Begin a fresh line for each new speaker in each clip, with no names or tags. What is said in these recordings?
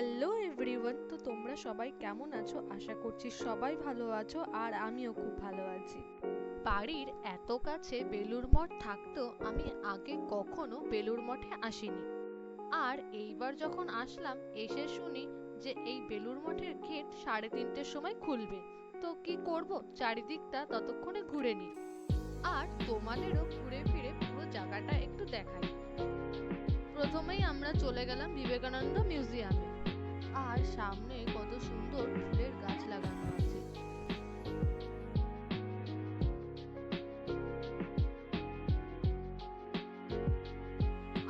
Hello everyone তো তোমরা সবাই কেমন আছো? আশা করছি সবাই ভালো আছো আর আমিও খুব ভালো আছি। বাড়ির এত কাছে বেলুর মঠ থাকতো আমি আগে কখনো বেলুর মঠে আসিনি। আর এইবার যখন আসলাম, এসে শুনি যে এই বেলুর মঠের গেট সাড়ে তিনটের সময় খুলবে। তো কি করব? চারিদিকটা ততক্ষণে ঘুরে নিই। আর তোমাদেরও ঘুরে ফিরে পুরো জায়গাটা একটু দেখাই। প্রথমেই আমরা চলে গেলাম বিবেকানন্দ মিউজিয়ামে। আর সামনে কত সুন্দর ফুলের গাছ লাগানো আছে।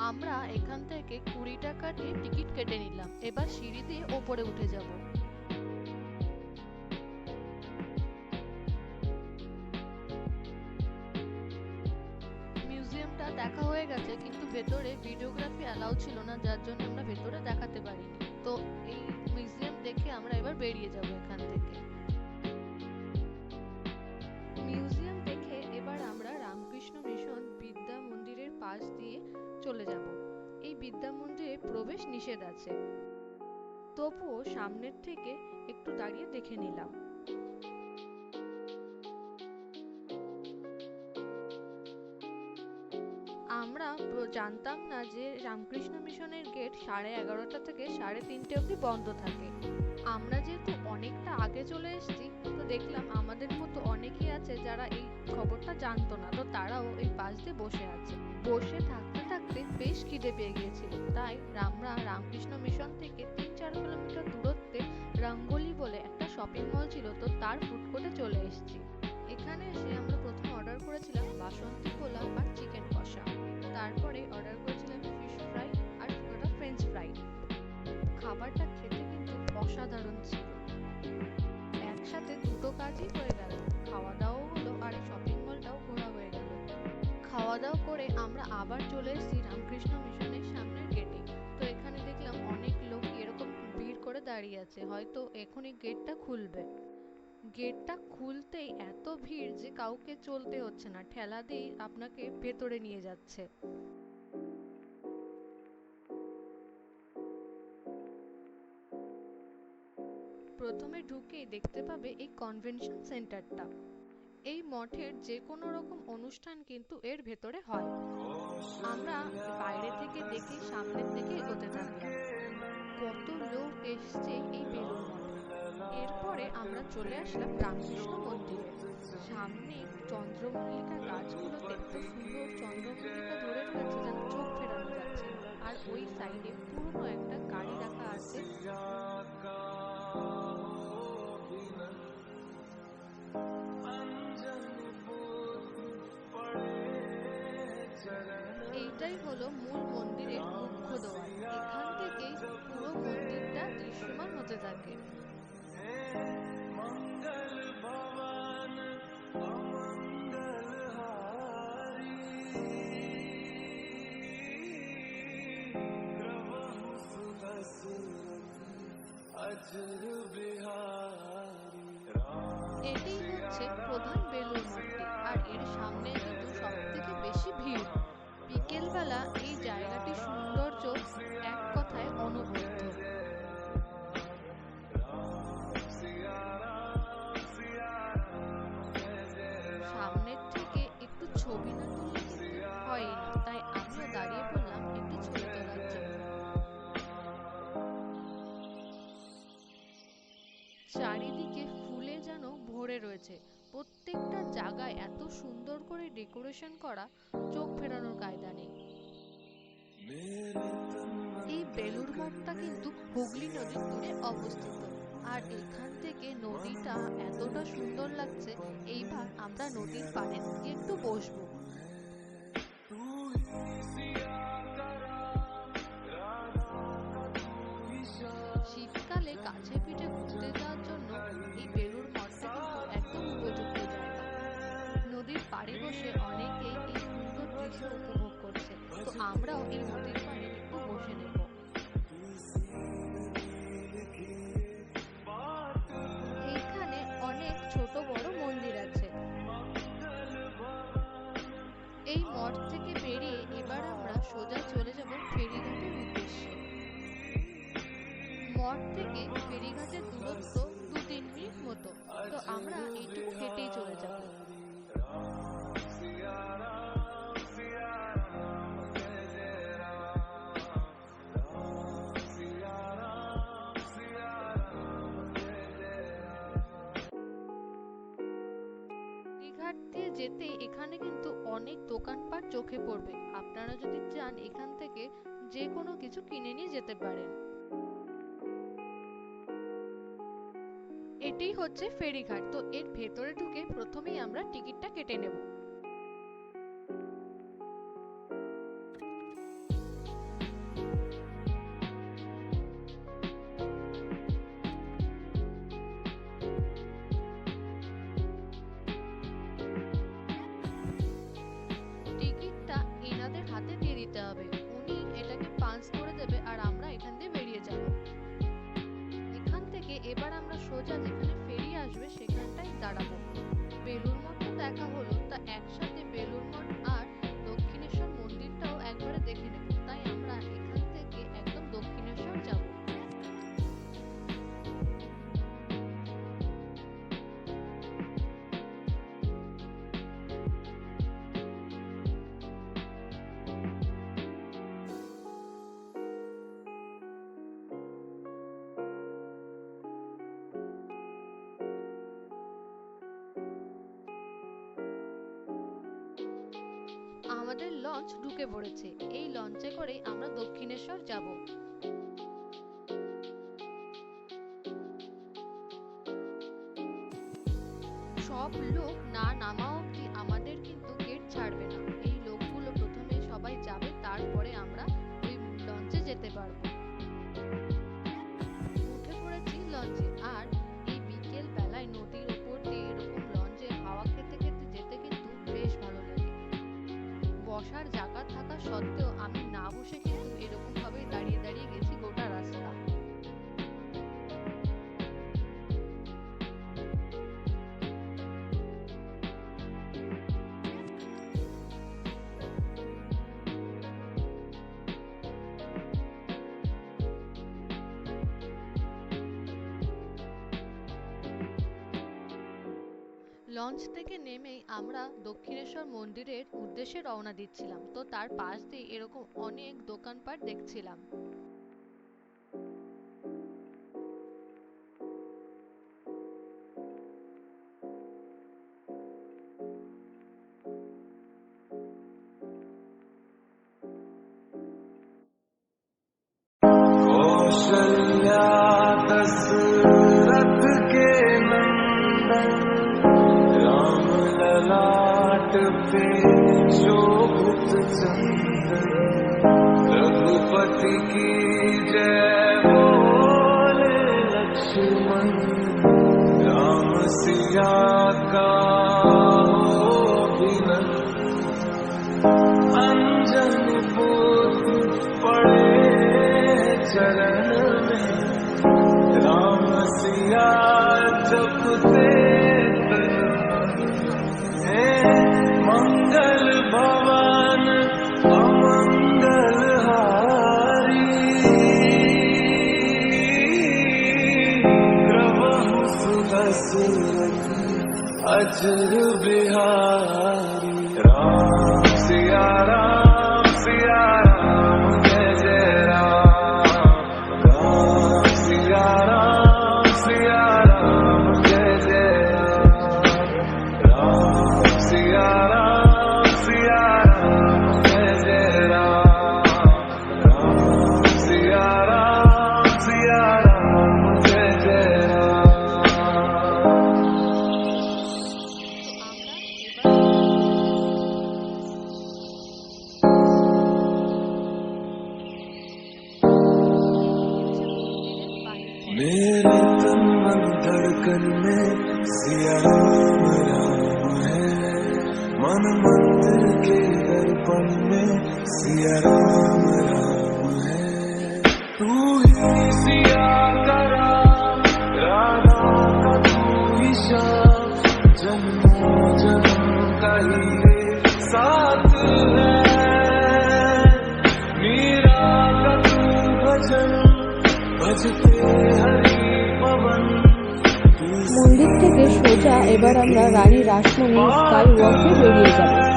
আমরা এখান থেকে কুড়ি টাকা দিয়ে টিকিট কেটে নিলাম। এবার সিঁড়ি দিয়ে ওপরে উঠে যাব। মিউজিয়ামটা দেখা হয়ে গেছে, কিন্তু ভেতরে ভিডিওগ্রাফি অ্যালাউ ছিল না, যার জন্য আমরা ভেতরে দেখাতে পারিনি। তো এই মিউজিয়াম দেখে আমরা এবার বেরিয়ে যাব এখান থেকে। মিউজিয়াম দেখে এবার আমরা রামকৃষ্ণ মিশন বিদ্যা মন্দিরের পাশ দিয়ে চলে যাব। এই বিদ্যা মন্দিরে প্রবেশ নিষেধ আছে। তবুও সামনের থেকে একটু দাঁড়িয়ে দেখে নিলাম। আমরা জানতাম না যে রামকৃষ্ণ মিশনের গেট সাড়ে এগারোটা থেকে সাড়ে তিনটে অবধি বন্ধ থাকে। আমরা যেহেতু অনেকটা আগে চলে এসেছি, তো দেখলাম আমাদের মতো অনেকেই আছে যারা এই খবরটা জানতো না, তো তারাও এই পাশ দিয়ে বসে আছে। বসে থাকতে থাকতে বেশ খিদে পেয়ে গিয়েছিল। তাই আমরা রামকৃষ্ণ মিশন থেকে তিন চার কিলোমিটার দূরত্বে রঙ্গোলি বলে একটা শপিং মল ছিল, তো তার ফুড কোর্টে চলে এসেছি। এখানে এসে আমরা প্রথমে অর্ডার করেছিলাম বাসন্তী পোলাও আর চিকেন কষা। তারপরে অর্ডার করেছিলাম ফিশ ফ্রাই আর ওটা ফ্রেঞ্চ ফ্রাই খাবারটা খেতে কিন্তু অসাধারণ ছিল। একসাথে দুটো কাজই হয়ে গেল। খাওয়া দাওয়াও হলো আর শপিং মলটাও ঘোরা হয়ে গেল। খাওয়া দাওয়া করে আমরা আবার চলে এসেছি রামকৃষ্ণ মিশনের সামনের গেটে তো এখানে দেখলাম অনেক লোক এরকম ভিড় করে দাঁড়িয়ে আছে। হয়তো এখনই গেটটা খুলবে। গেটটা খুলতেই এত ভিড় যে কাউকে চলতে হচ্ছে না, ঠেলা দিয়েই আপনাকে ভেতরে নিয়ে যাচ্ছে। প্রথমে ঢুকেই দেখতে পাবে এই কনভেনশন সেন্টারটা। এই মঠের যে কোনো রকম অনুষ্ঠান কিন্তু এর ভেতরে হয়। আমরা বাইরে থেকে দেখে সামনের দিকে এগোতে থাকলাম। কত লোক এসছে আমরা চলে আসলাম রামকৃষ্ণ মন্দিরে। সামনে চন্দ্রমল্লিকা গাছগুলোতে এত সুন্দর। চন্দ্রমল্লিকা ধরে রয়েছে যেন চোখ ফেরানো যাচ্ছে। আর ওই সাইডে পুরনো একটা গাড়ি রাখা আছে। এইটাই হলো মূল মন্দিরের মুখ্য দ্বার। এখান থেকেই পুরো মন্দিরটা দৃশ্যমান হতে থাকে। এটাই হচ্ছে প্রধান বেলুর মূর্তি আর এর সামনে কিন্তু সব থেকে বেশি ভিড়, বিকেলবেলা এই জায়গাটি সৌন্দর্য জায়গায় এত সুন্দর করে ডেকোরেশন করা, চোখ ফেরানোর কায়দা নেই। এই বেলুর মঠটা কিন্তু হুগলি নদীর তীরে অবস্থিত। আর এখান থেকে নদীটা এতটা সুন্দর লাগছে, এইবার আমরা নদীর পাড়ে গিয়ে একটু বসবো। মঠ থেকে ফেরিঘাটের দূরত্ব দু তিন মিনিট মতো। তো আমরা এইটুকু হেঁটেই চলে যাব। দিয়ে যেতে এখানে কিন্তু অনেক দোকানপাট চোখে পড়বে। আপনারা যদি চান এখান থেকে যে কোনো কিছু কিনে নিয়ে যেতে পারেন। এটাই হচ্ছে ফেরিঘাট। তো এর ভেতরে ঢুকে প্রথমেই আমরা টিকিটটা কেটে নেব। আমাদের লঞ্চ ঢুকে পড়েছে। এই লঞ্চে করে আমরা দক্ষিণেশ্বর যাব। সব লোক না নামা অবধি আমাদের কিন্তু গেট ছাড়বে না। এই লোকগুলো প্রথমে সবাই যাবে, তারপরে আমরা ওই লঞ্চে যেতে পারব। লঞ্চ থেকে নেমেই আমরা দক্ষিণেশ্বর মন্দিরের উদ্দেশ্যে রওনা দিচ্ছিলাম। তো তার পাশ দিয়ে এরকম অনেক দোকানপাট দেখছিলাম।
रघुपति की जय बोले लक्ष्मण। राम सिया का अंजन पुत्र पड़े चरण में। राम सिया जपते أجر بها राम राम है मन मंदिर के दर्पण में सिया राम राम है तू ही सिया का राम राधा का तू ही श्याम
এবার আমরা রানী রাসমণি স্কাই ওয়াকে বেরিয়ে যাব।